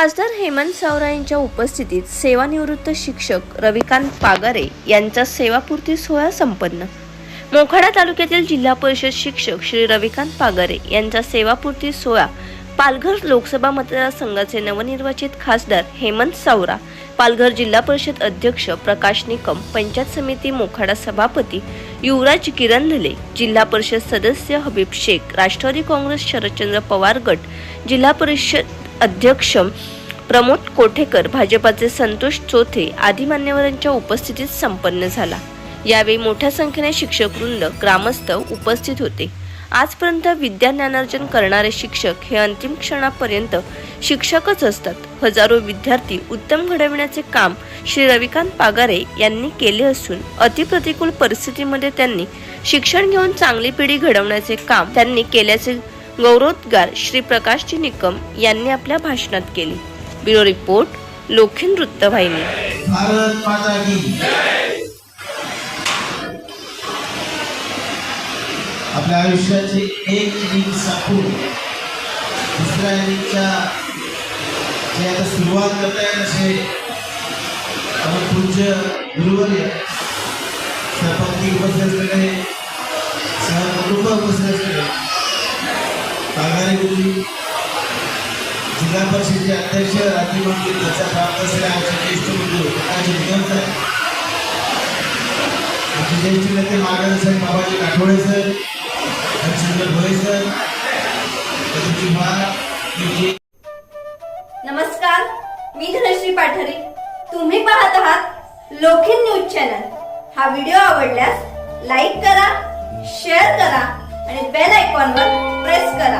खासदार हेमंत सावरा यांच्या उपस्थितीत सेवानिवृत्त शिक्षक रविकांत पागारे यांचा सेवापूर्ती सोहळा संपन्न. मोखाडा तालुक्यातील जिल्हा परिषद शिक्षक श्री रविकांत पागारे यांचा सेवापूर्ती सोहळा पालघर लोकसभा मतदारसंघाचे नवनिर्वाचित खासदार हेमंत सावरा पालघर जिल्हा परिषद अध्यक्ष प्रकाश निकम पंचायत समिती मोखाडा सभापती युवराज किरण धले जिल्हा परिषद सदस्य हबीब शेख राष्ट्रवादी काँग्रेस शरदचंद्र पवार गट जिल्हा परिषद अध्यक्ष प्रमोद कोठेकर भाजपाचे संतोष चोथे आदी मान्यवरांच्या उपस्थितीत संपन्न झाला. यावेळी मोठ्या संख्येने शिक्षक वृंद ग्रामस्थ उपस्थित होते. आजपर्यंत विद्याज्ञानार्जन करणारे शिक्षक हे अंतिम क्षणापर्यंत शिक्षकच असतात. हजारो विद्यार्थी उत्तम घडविण्याचे काम श्री रविकांत पागारे यांनी केले असून अतिप्रतिकूल परिस्थितीमध्ये त्यांनी शिक्षण घेऊन चांगली पिढी घडवण्याचे काम त्यांनी केल्याचे गौरवोद्गार श्री प्रकाशजी निकम यांनी आपल्या भाषणात केली. ब्युरो रिपोर्ट लोखिन वृत्तवाहिनी. भारत माता की आपल्या आयुष्याची एक दिन संपून दुसऱ्या इनिंगच्या जे आता सुरुवात करताय असे आपण पूज्य गुरुवर्य सरपंच उपस्थित जिल्हा परिषदेचे अध्यक्ष राज्यमंत्री त्याचा प्राप्त असलेले आमचे ज्येष्ठ बंधू प्रकाश निकम सर. आमचे ज्येष्ठ नेते महाराज साहेब बाबाजी काठोडे सर हरिश्चंद्र भोळे सर तुमची बा नमस्कार मी धनश्री पाठारे. तुम्ही पाहत आहात लोखिन न्यूज चॅनल. हा व्हिडिओ आवडल्यास लाईक करा शेअर करा आणि बेल आयकॉनवर प्रेस करा.